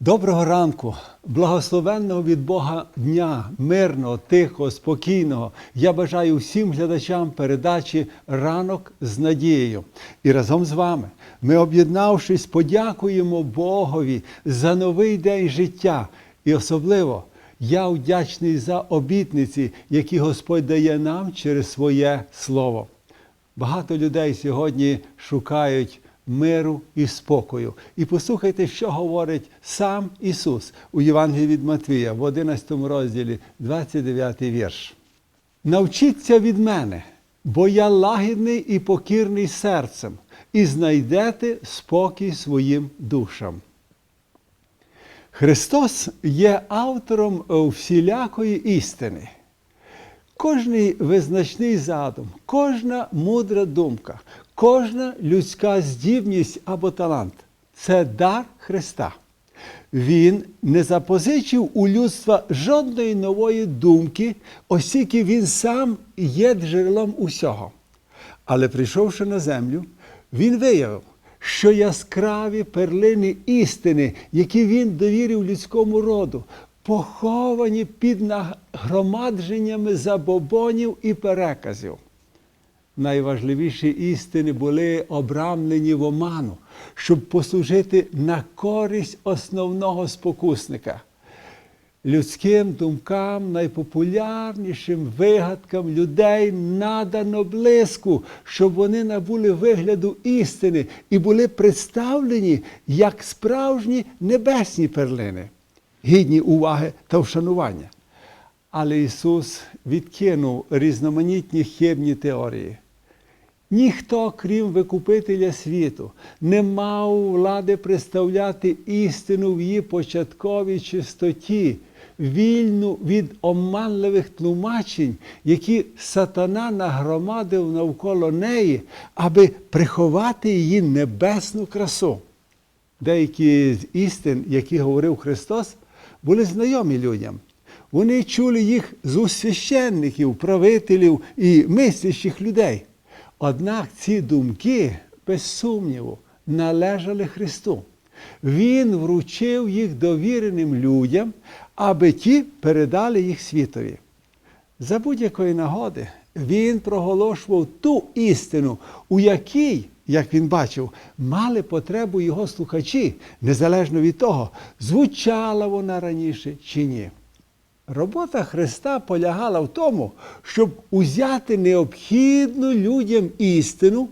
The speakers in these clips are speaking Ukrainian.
Доброго ранку, благословенного від Бога дня, мирного, тихого, спокійного. Я бажаю всім глядачам передачі ранок з надією. І разом з вами ми, об'єднавшись, подякуємо Богові за новий день життя. І особливо я вдячний за обітниці, які Господь дає нам через своє слово. Багато людей сьогодні шукають миру і спокою. І послухайте, що говорить сам Ісус у Євангелії від Матвія в 11 розділі, 29 вірш. Навчіться від мене, бо я лагідний і покірний серцем, і знайдете спокій своїм душам. Христос є автором всілякої істини. Кожний визначний задум, кожна мудра думка, кожна людська здібність або талант це дар Христа. Він не запозичив у людства жодної нової думки, оскільки він сам є джерелом усього. Але прийшовши на землю, він виявив, що яскраві перлини істини, які він довірив людському роду, поховані під нагромадженнями забобонів і переказів. Найважливіші істини були обрамлені в оману, щоб послужити на користь основного спокусника. Людським думкам, найпопулярнішим вигадкам людей надано блиску, щоб вони набули вигляду істини і були представлені як справжні небесні перлини, гідні уваги та вшанування. Але Ісус відкинув різноманітні хибні теорії. Ніхто, крім Викупителя світу, не мав влади представляти істину в її початковій чистоті, вільну від оманливих тлумачень, які сатана нагромадив навколо неї, аби приховати її небесну красу. Деякі з істин, які говорив Христос, були знайомі людям. Вони чули їх з уст священників, правителів і мислящих людей. Однак ці думки, без сумніву, належали Христу. Він вручив їх довіреним людям, аби ті передали їх світові. За будь-якої нагоди він проголошував ту істину, у якій, як він бачив, мали потребу його слухачі, незалежно від того, звучала вона раніше чи ні. Робота Христа полягала в тому, щоб узяти необхідну людям істину,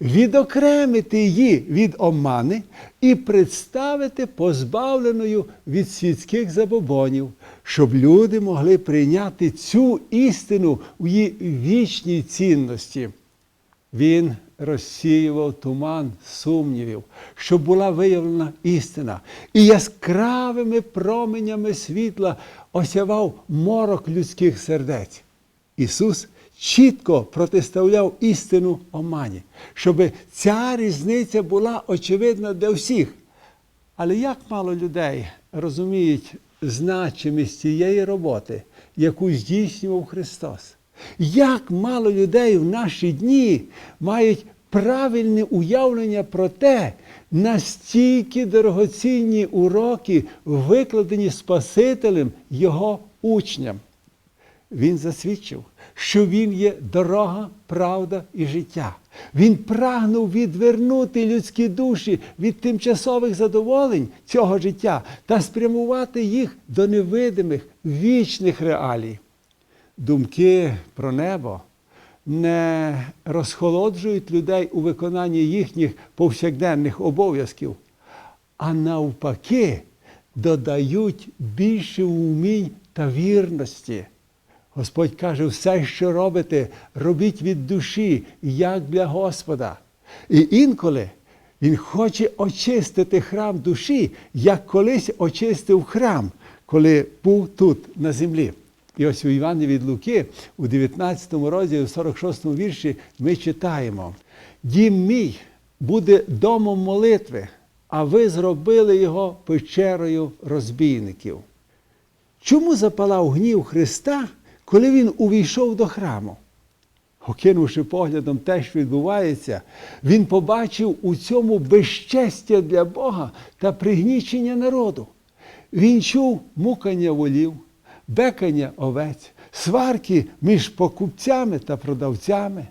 відокремити її від омани і представити позбавленою від світських забобонів, щоб люди могли прийняти цю істину в її вічній цінності. Він розсіював туман сумнівів, щоб була виявлена істина, і яскравими променями світла осявав морок людських сердець. Ісус чітко протиставляв істину омані, щоб ця різниця була очевидна для всіх. Але як мало людей розуміють значимість цієї роботи, яку здійснював Христос? Як мало людей в наші дні мають правильне уявлення про те, настільки дорогоцінні уроки, викладені Спасителем Його учням. Він засвідчив, що Він є дорога, правда і життя. Він прагнув відвернути людські душі від тимчасових задоволень цього життя та спрямувати їх до невидимих вічних реалій. Думки про небо не розхолоджують людей у виконанні їхніх повсякденних обов'язків, а навпаки, додають більше умінь та вірності. Господь каже, все, що робите, робіть від душі, як для Господа. І інколи Він хоче очистити храм душі, як колись очистив храм, коли був тут на землі. І ось у Івані від Луки, у 19 розділі, у 46 вірші, ми читаємо: Дім мій буде домом молитви, а ви зробили його печерою розбійників. Чому запалав гнів Христа, коли він увійшов до храму? Окинувши поглядом те, що відбувається, він побачив у цьому безчестя для Бога та пригнічення народу. Він чув мукання волів, бекання овець, сварки між покупцями та продавцями.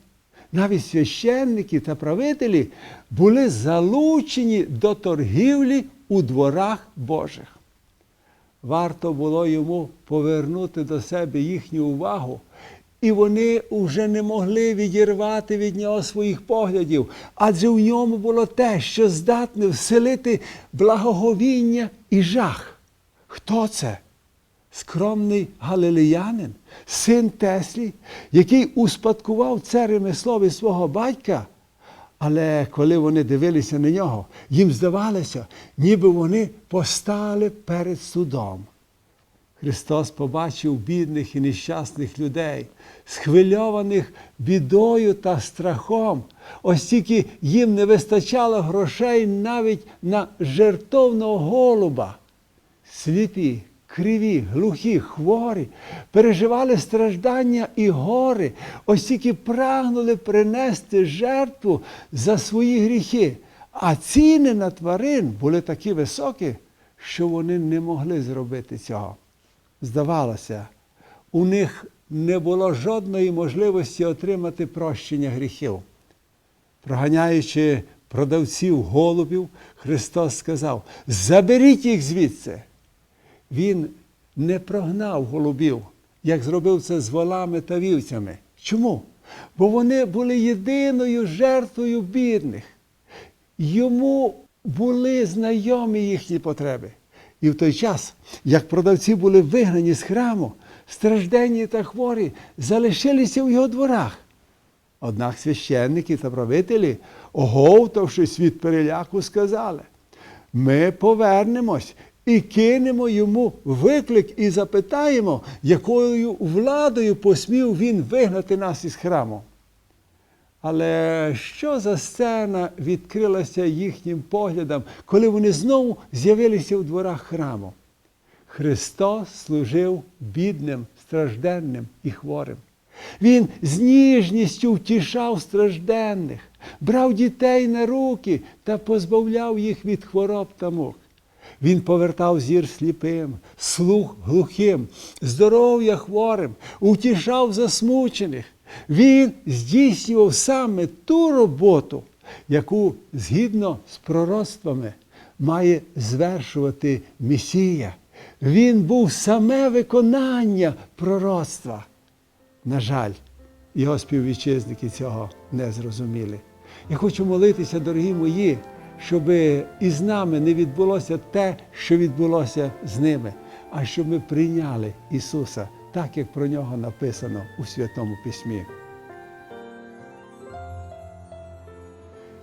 Навіть священники та правителі були залучені до торгівлі у дворах Божих. Варто було йому повернути до себе їхню увагу, і вони вже не могли відірвати від нього своїх поглядів, адже в ньому було те, що здатне вселити благоговіння і жах. Хто це? Скромний галилеянин, син Теслі, який успадкував це ремесло від свого батька. Але коли вони дивилися на нього, їм здавалося, ніби вони постали перед судом. Христос побачив бідних і нещасних людей, схвильованих бідою та страхом, ось тільки їм не вистачало грошей навіть на жертовного голуба. Сліпі, криві, глухі, хворі, переживали страждання і гори, ось тільки прагнули принести жертву за свої гріхи. А ціни на тварин були такі високі, що вони не могли зробити цього. Здавалося, у них не було жодної можливості отримати прощення гріхів. Проганяючи продавців голубів, Христос сказав: заберіть їх звідси. Він не прогнав голубів, як зробив це з волами та вівцями. Чому? Бо вони були єдиною жертвою бідних. Йому були знайомі їхні потреби. І в той час, як продавці були вигнані з храму, стражденні та хворі залишилися в його дворах. Однак священники та правителі, оговтавшись від переляку, сказали: ми повернемось і кинемо йому виклик і запитаємо, якою владою посмів він вигнати нас із храму. Але що за сцена відкрилася їхнім поглядам, коли вони знову з'явилися у дворах храму? Христос служив бідним, стражденним і хворим. Він з ніжністю втішав стражденних, брав дітей на руки та позбавляв їх від хвороб та мук. Він повертав зір сліпим, слух глухим, здоров'я хворим, утішав засмучених. Він здійснював саме ту роботу, яку згідно з пророцтвами має звершувати Месія. Він був саме виконання пророцтва. На жаль, його співвітчизники цього не зрозуміли. Я хочу молитися, дорогі мої, щоб із нами не відбулося те, що відбулося з ними, а щоб ми прийняли Ісуса так, як про нього написано у Святому Письмі.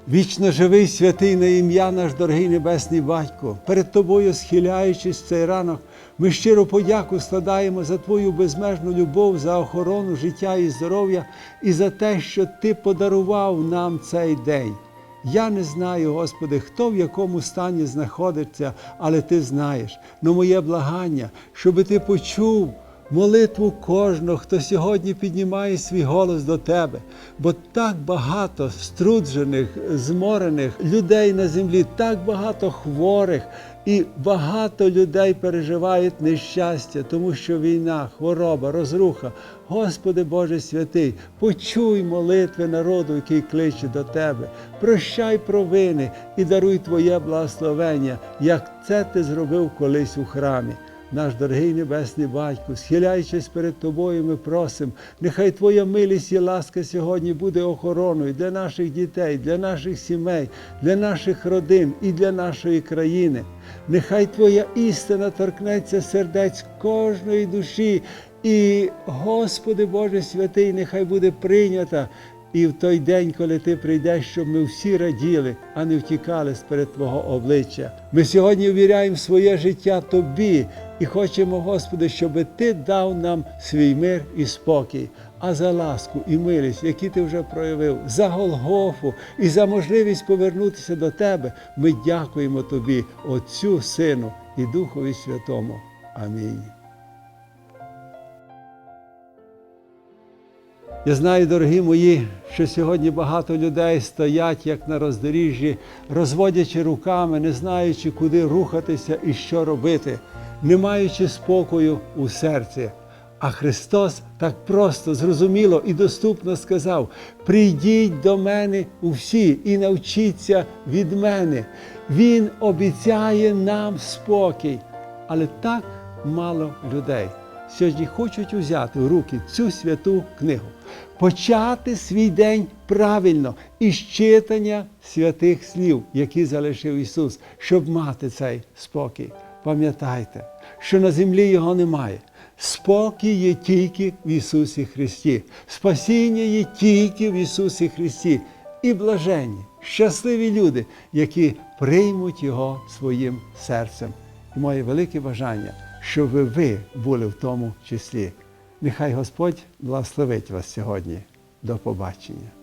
Вічно живий святий на ім'я наш дорогий Небесний Батько, перед Тобою, схиляючись в цей ранок, ми щиро подяку складаємо за Твою безмежну любов, за охорону життя і здоров'я і за те, що Ти подарував нам цей день. Я не знаю, Господи, хто в якому стані знаходиться, але Ти знаєш. Ну, моє благання, щоби Ти почув молитву кожного, хто сьогодні піднімає свій голос до Тебе, бо так багато струджених, зморених людей на землі, так багато хворих. І багато людей переживають нещастя, тому що війна, хвороба, розруха. Господи Боже святий, почуй молитви народу, який кличе до Тебе. Прощай провини і даруй Твоє благословення, як це ти зробив колись у храмі. Наш дорогий Небесний Батько, схиляючись перед Тобою, ми просимо, нехай Твоя милість і ласка сьогодні буде охороною для наших дітей, для наших сімей, для наших родин і для нашої країни. Нехай Твоя істина торкнеться сердець кожної душі. І, Господи Боже святий, нехай буде прийнята. І в той день, коли ти прийдеш, щоб ми всі раділи, а не втікали сперед Твого обличчя. Ми сьогодні ввіряємо своє життя Тобі і хочемо, Господи, щоб Ти дав нам свій мир і спокій, а за ласку і милість, які ти вже проявив, за Голгофу і за можливість повернутися до Тебе, ми дякуємо Тобі, Отцю, Сину і Духові Святому. Амінь. Я знаю, дорогі мої, що сьогодні багато людей стоять як на роздоріжжі, розводячи руками, не знаючи, куди рухатися і що робити. Не маючи спокою у серці. А Христос так просто, зрозуміло і доступно сказав: прийдіть до мене усі і навчіться від мене. Він обіцяє нам спокій. Але так мало людей сьогодні хочуть взяти в руки цю святу книгу, почати свій день правильно із читання святих слів, які залишив Ісус, щоб мати цей спокій. Пам'ятайте, що на землі його немає. Спокій є тільки в Ісусі Христі. Спасіння є тільки в Ісусі Христі. І блаженні, щасливі люди, які приймуть Його своїм серцем. І моє велике бажання, щоб ви були в тому числі. Нехай Господь благословить вас сьогодні. До побачення.